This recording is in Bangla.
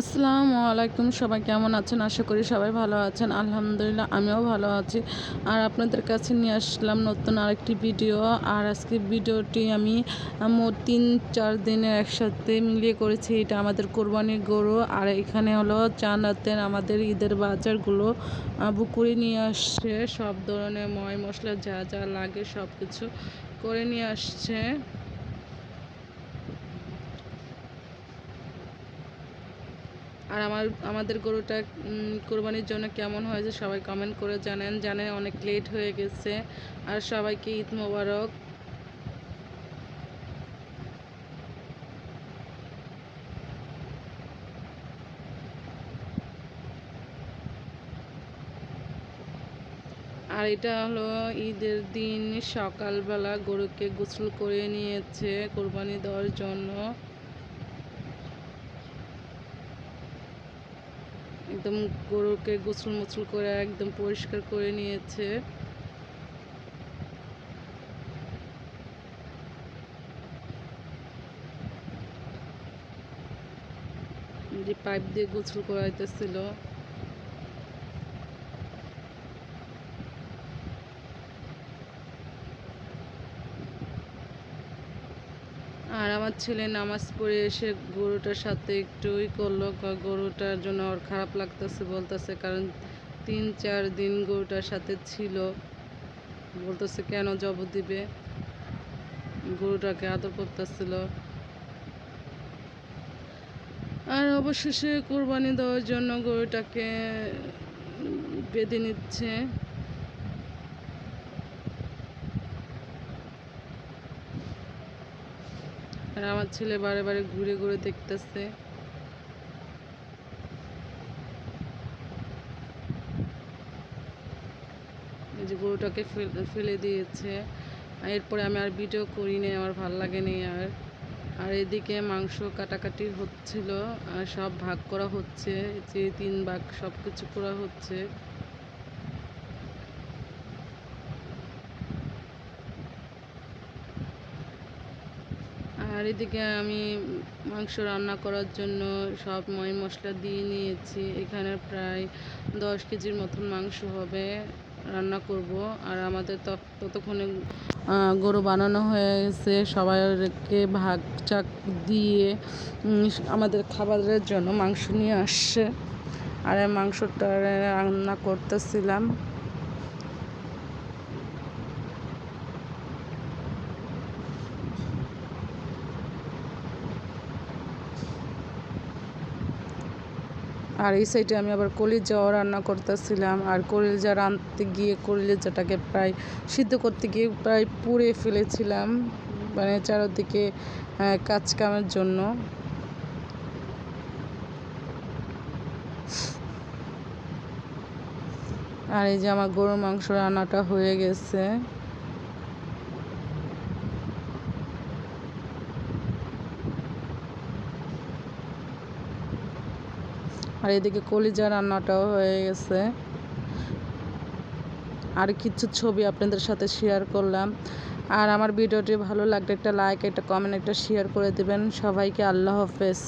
আসসালামু আলাইকুম, সবাই কেমন আছেন? আশা করি সবাই ভালো আছেন। আলহামদুলিল্লাহ, আমিও ভালো আছি। আর আপনাদের কাছে নিয়ে আসলাম নতুন আরেকটি ভিডিও। আর আজকে ভিডিওটি আমি মোট তিন, চার দিনে একসাথে মিলিয়ে করেছি। এটা আমাদের কোরবানির গরু। আর এখানে হলো চান রাতের আমাদের ঈদের বাজারগুলো আবু করে নিয়ে আসছে। সব ধরনের ময় মশলা যা যা লাগে সব কিছু করে নিয়ে আসছে। আর আমার, আমাদের গরুটা কোরবানির জন্য কেমন হয়েছে সবাই কমেন্ট করে জানেন। জানেন অনেক লেট হয়ে গেছে। আর সবাইকে ঈদ মোবারক। আর এটা হলো ঈদের দিন সকালবেলা গরুকে গোসল করে নিয়েছে কোরবানি দেওয়ার জন্য। একদম গরুকে গোসল মোসল করে একদম পরিষ্কার করে নিয়েছে। যে পাইপ দিয়ে গোসল করাইতেছিল। আর আমার ছেলে নামাজ পড়ে এসে গরুটার সাথে একটু ই করল গরুটার জন্য ওর খারাপ লাগতেছে বলতেছে, কারণ তিন চার দিন গরুটার সাথে ছিল। বলতেছে, কেন জব দিবে? গরুটাকে আদর করতেছিল। আর অবশেষে কোরবানি দেওয়ার জন্য গরুটাকে বেঁধে নিচ্ছে। আর আমার ছেলে বারে বারে ঘুরে ঘুরে দেখতেছে। এই যে গরুটাকে ফেলে দিয়েছে। এরপরে আমি আর ভিডিও করি নি আমার ভালো লাগেনি আর। আর এদিকে মাংস কাটাকাটি হচ্ছিল, আর সব ভাগ করা হচ্ছে, যে তিন ভাগ সব কিছু করা হচ্ছে। আর এদিকে আমি মাংস রান্না করার জন্য সব ময় মশলা দিয়ে নিয়েছি। এখানে প্রায় দশ কেজির মতন মাংস হবে রান্না করব। আর আমাদের ততক্ষণে গরু বানানো হয়েছে। সবাইকে ভাগ চাক দিয়ে আমাদের খাবারের জন্য মাংস নিয়ে আসছে। আর মাংসটা রান্না করতেছিলাম। আর এই সাইডে আমি আবার কলিজাও রান্না করতেছিলাম। আর কলিজা রাঁধতে গিয়ে কলিজাটাকে প্রায় সিদ্ধ করতে গিয়ে প্রায় পুড়ে ফেলেছিলাম মানে চারদিকে কাজ কামের জন্য। আর এই যে আমার গরুর মাংস রান্নাটা হয়ে গেছে। আর এদিকে কলিজা রান্নাটাও হয়ে গেছে। আর কিছু ছবি আপনাদের সাথে শেয়ার করলাম। আর আমার ভিডিওটি ভালো লাগলে একটা লাইক একটা কমেন্ট একটা শেয়ার করে দেবেন। সবাইকে আল্লাহ হাফেজ।